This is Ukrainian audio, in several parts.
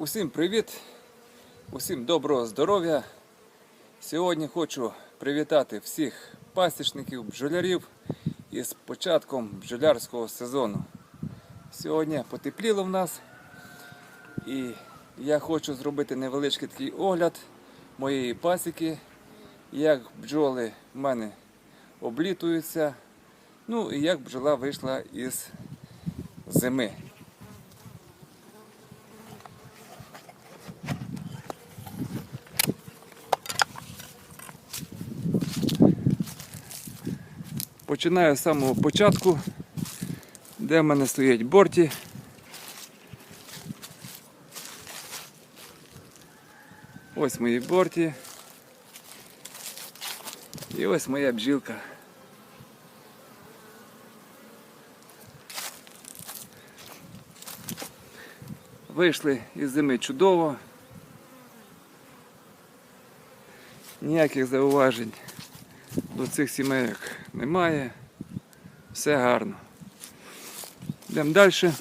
Усім привіт, усім доброго здоров'я. Сьогодні хочу привітати всіх пасічників, бджолярів із початком бджолярського сезону. Сьогодні потепліло в нас і я хочу зробити невеличкий такий огляд моєї пасіки, як бджоли в мене облітуються, ну і як бджола вийшла із зими. Починаю з самого початку, де в мене стоять борті. Ось мої борті. І ось моя бджілка. Вийшли із зими чудово. Ніяких зауважень до цих сімейок немає. Все гарно. Йдемо далі.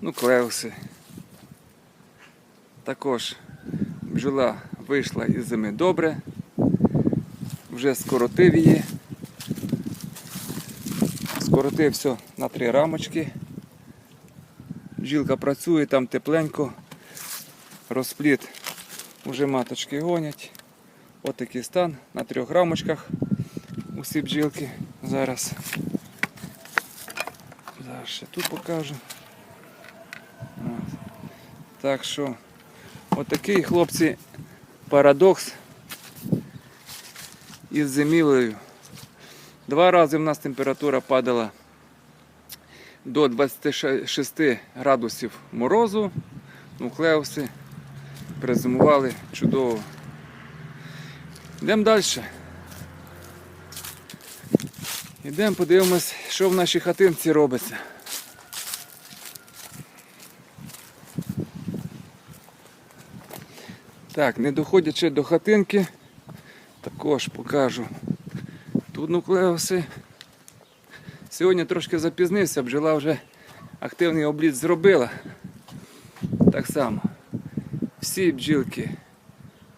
Ну, клеуси. Також бджола вийшла із зими добре. Вже скоротив її. Скоротив все на три рамочки. Бджілка працює, там тепленько. Розпліт Уже маточки гонять. Ось такий стан на трьох рамочках. Усі бджілки зараз. Зараз ще тут покажу. Так що отакий, хлопці, парадокс із зимівлею. Два рази в нас температура падала до 26 градусів морозу. Нуклеуси перезимували чудово. Йдемо далі. Йдемо подивимось, що в нашій хатинці робиться. Так, не доходячи до хатинки, також покажу. Тут нуклеуси. Сьогодні трошки запізнився, бджола вже активний обліт зробила. Так само. Всі бджілки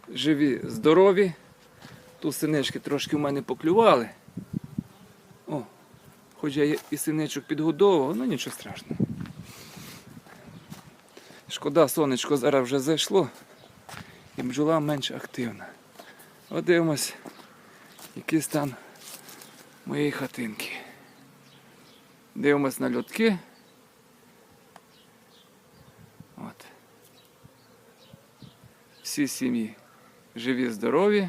живі, здорові. Тут синички трошки в мене поклювали. О, хоч я і синичок підгодовував, ну нічого страшного. Шкода, сонечко зараз вже зайшло і бджола менш активна. От дивимось, який стан моєї хатинки. Дивимось на льотки. Всі сім'ї живі, здорові.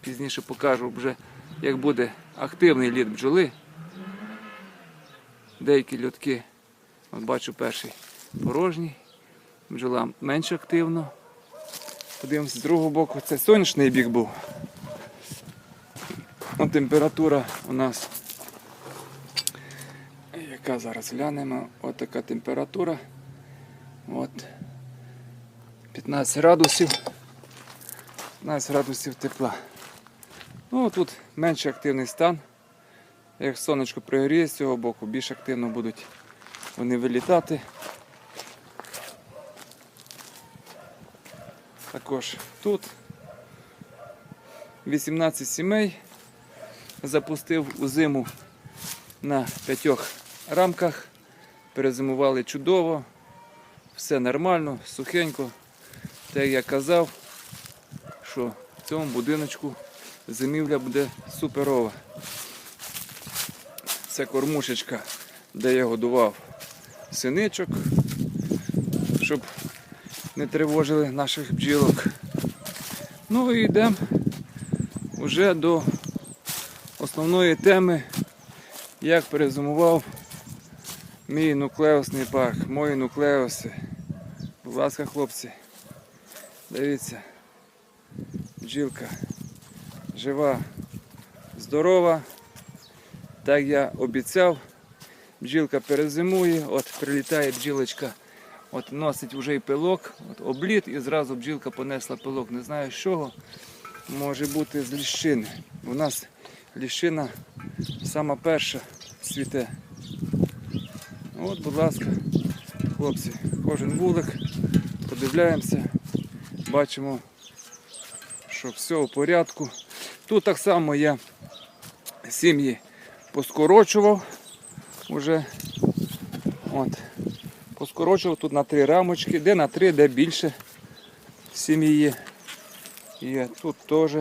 Пізніше покажу вже, як буде активний лід бджоли. Деякі льотки, от бачу перший порожній, бджола менш активно. Подивимося з другого боку, це сонячний бік був. От температура у нас, яка зараз глянемо, от така температура. От 15 градусів. 15 градусів тепла. Ну тут менш активний стан. Як сонечко пригоріє з цього боку, більш активно будуть вони вилітати. Також тут 18 сімей запустив у зиму на п'ятьох рамках. Перезимували чудово, все нормально, сухенько. Як я казав, що в цьому будиночку зимівля буде суперова. Це кормушечка, де я годував синичок, щоб не тривожили наших бджілок. Ну і йдемо вже до основної теми, як перезимував мій нуклеусний парк, мої нуклеуси. Будь ласка, хлопці, дивіться, бджілка жива, здорова. Так я обіцяв, бджілка перезимує, от прилітає бджілочка, от носить вже і пилок, от обліт і зразу бджілка понесла пилок. Не знаю з чого. Може бути з ліщини. У нас ліщина сама перша цвіте. От, будь ласка, хлопці, кожен вулик, подивляємося, бачимо, що все в порядку. Тут так само я сім'ї поскорочував уже. От. Поскорочував тут на три рамочки, де на три, де більше сім'ї. І тут теж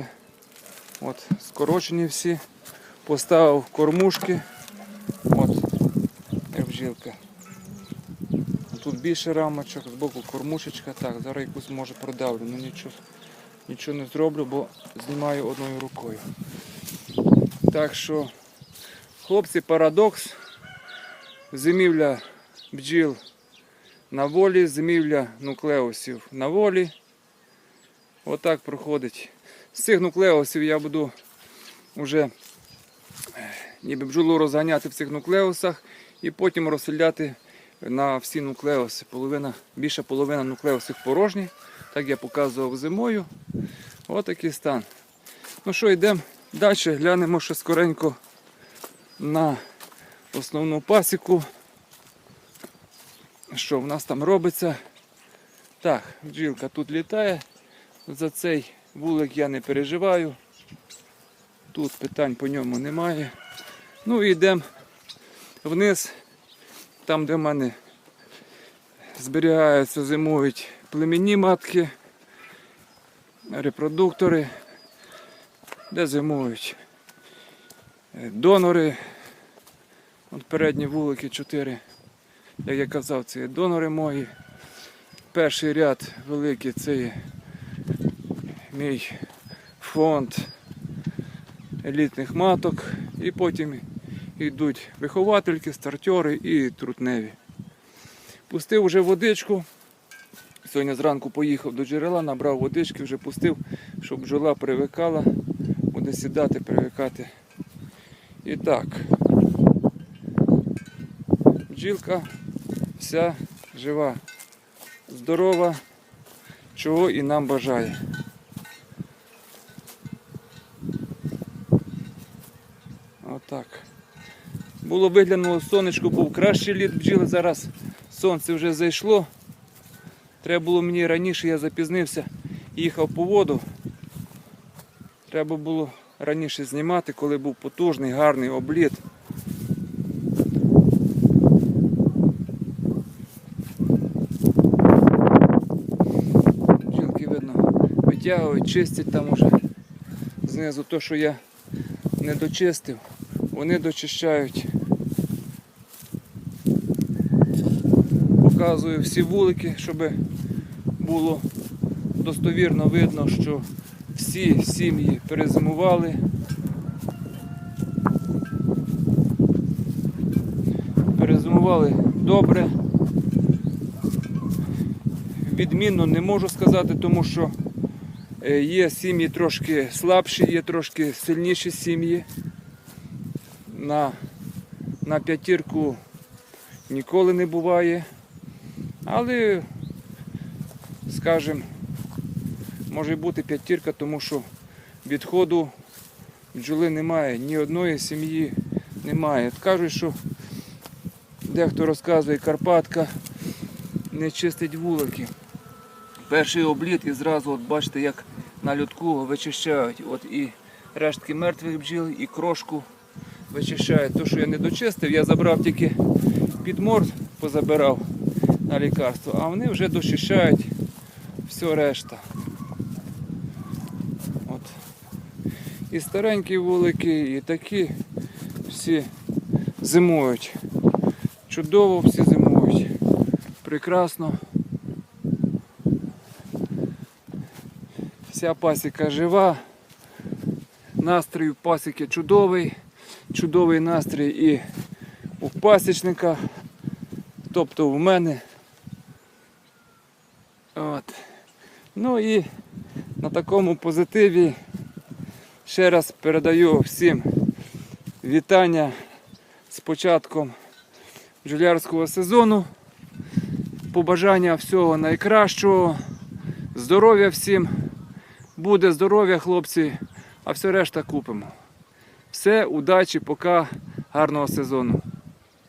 от, скорочені всі. Поставив кормушки. От, як. Тут більше рамочок, збоку кормушечка. Так, зараз якусь може продавлю, ну нічого, нічого не зроблю, бо знімаю одною рукою. Так що, хлопці, парадокс. Зимівля бджіл на волі, зимівля нуклеусів на волі. Отак проходить. З цих нуклеусів я буду вже е, ніби бджолу розганяти в цих нуклеусах і потім розселяти на всі нуклеуси. Половина, більша половина нуклеусів порожні. Так я показував зимою. Отакий стан. Ну що, йдемо далі, глянемо ще скоренько на основну пасіку. Що в нас там робиться? Так, бджілка тут літає. За цей вулик я не переживаю. Тут питань по ньому немає. Ну і йдемо вниз, там, де в мене зберігаються, зимують племінні матки, репродуктори, де зимують е, донори. От передні вулики 4, як я казав, це є донори мої. Перший ряд великий це є мій фонд елітних маток. І потім йдуть виховательки, стартери і трутневі. Пустив вже водичку. Сьогодні зранку поїхав до джерела, набрав водички, вже пустив, щоб бджола привикала, буде сідати, привикати. І так, бджілка вся жива, здорова, чого і нам бажає. Отак. Було виглянуло сонечко, був кращий літ бджіли, зараз сонце вже зайшло. Треба було мені раніше, я запізнився, їхав по воду. Треба було раніше знімати, коли був потужний, гарний обліт. Бджілки видно витягують, чистять там уже знизу то, що я не дочистив, вони дочищають. Показую всі вулики, щоб було достовірно видно, що всі сім'ї перезимували. Перезимували добре. Відмінно не можу сказати, тому що е, є сім'ї трошки слабші, є трошки сильніші сім'ї. На, на п'ятірку ніколи не буває. Але, скажімо, може бути п'ятірка, тому що відходу бджоли немає, ні одної сім'ї немає. Кажуть, що дехто розказує, Карпатка не чистить вулики. Перший обліт і зразу от бачите, як на льотку вичищають. От і рештки мертвих бджіл, і крошку вичищають. То, що я не дочистив, я забрав тільки підмор, позабирав на лікарство, а вони вже дочищають все решта. От. І старенькі вулики, і такі всі зимують. Чудово всі зимують. Прекрасно. Вся пасіка жива. Настрій у пасіки чудовий. Чудовий настрій і у пасічника, тобто в мене. От. Ну і на такому позитиві ще раз передаю всім вітання з початком бджолярського сезону. Побажання всього найкращого. Здоров'я всім. Буде здоров'я, хлопці, а все решта купимо. Все, удачі, пока, гарного сезону.